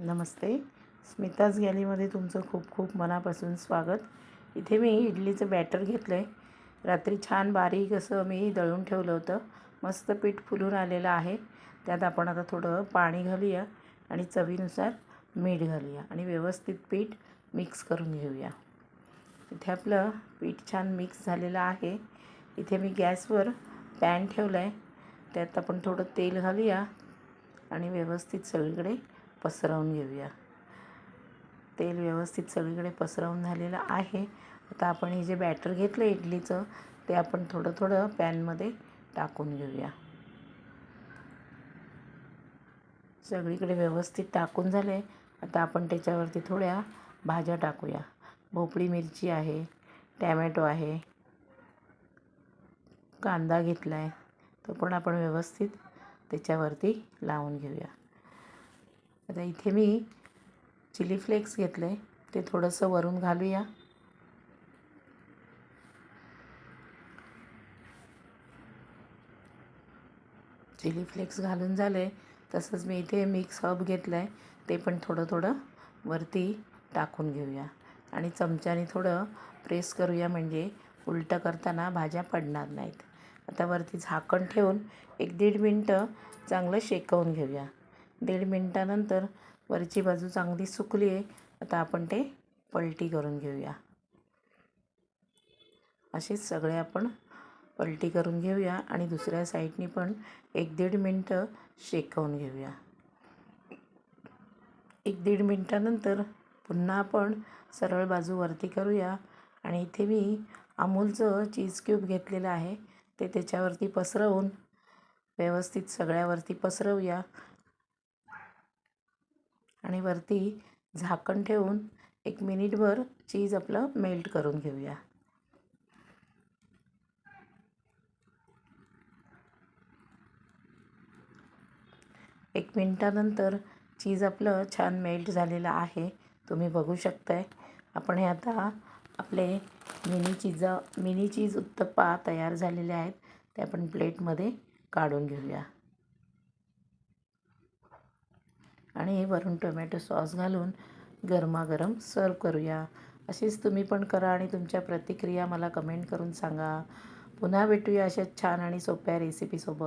नमस्ते. स्मिताज गॅलीमध्ये तुमचं खूप खूप मनापासून स्वागत. इथे मी इडलीचं बॅटर घेतलं आहे रात्री छान बारीक असं मी दळून ठेवलं होतं. मस्त पीठ फुलून आलेलं आहे. त्यात आपण आता थोडं पाणी घालूया आणि चवीनुसार मीठ घालूया आणि व्यवस्थित पीठ मिक्स करून घेऊया. इथे आपलं पीठ छान मिक्स झालेलं आहे. इथे मी गॅसवर पॅन ठेवलं आहे त्यात आपण थोडं तेल घालूया आणि व्यवस्थित सगळीकडे पसरवून घेऊया. तेल व्यवस्थित सगळीकडे पसरवून झालेलं आहे. आता आपण हे जे बॅटर घेतलं इडलीचं ते आपण थोडं थोडं पॅनमध्ये टाकून घेऊया. सगळीकडे व्यवस्थित टाकून झाले. आता आपण त्याच्यावरती थोड्या भाज्या टाकूया. भोपळी मिरची आहे टॅमॅटो आहे कांदा घेतला आहे तो पण आपण व्यवस्थित त्याच्यावरती लावून घेऊया. आता इथे मी चिली फ्लेक्स घेतलं. आहे ते थोडंसं वरून घालूया. चिली फ्लेक्स घालून झाले. तसंच मी इथे मिक्स हब घेतलं आहे ते पण थोडं थोडं वरती टाकून घेऊया. आणि चमच्याने थोडं प्रेस करूया. म्हणजे उलटं करताना भाज्या पडणार नाहीत. आता वरती झाकण ठेवून एक दीड मिनटं चांगलं शेकवून घेऊया. दीड मिनटानंतर वरची बाजू चांगली सुकली आहे. आता आपण ते पलटी करून घेऊया. असेच सगळे आपण पलटी करून घेऊया आणि दुसऱ्या साईडनी पण एक दीड मिनटं शेकवून घेऊया. एक दीड मिनटानंतर पुन्हा आपण सरळ बाजू वरती करूया आणि इथे मी अमूलचं चीज क्यूब घेतलेलं आहे. ते त्याच्यावरती पसरवून व्यवस्थित सगळ्यावरती पसरवूया. आणि वरती झाकण ठेवून एक मिनिटभर चीज आपलं मेल्ट करून घेऊया. एक मिनटानंतर चीज आपलं छान मेल्ट झालेलं आहे. तुम्ही बघू शकताय. आपण हे आता आपले mini cheese mini cheese uttappa तयार झालेले आहेत. ते आपण प्लेटमध्ये काढून घेऊया. आणि वरून टोमॅटो सॉस घालून गरमागरम सर्व करूया. अशीच तुम्ही पण करा आणि तुमच्या प्रतिक्रिया मला कमेंट करून सांगा. पुन्हा भेटूया अशा छान आणि सोप्या रेसिपीसोबत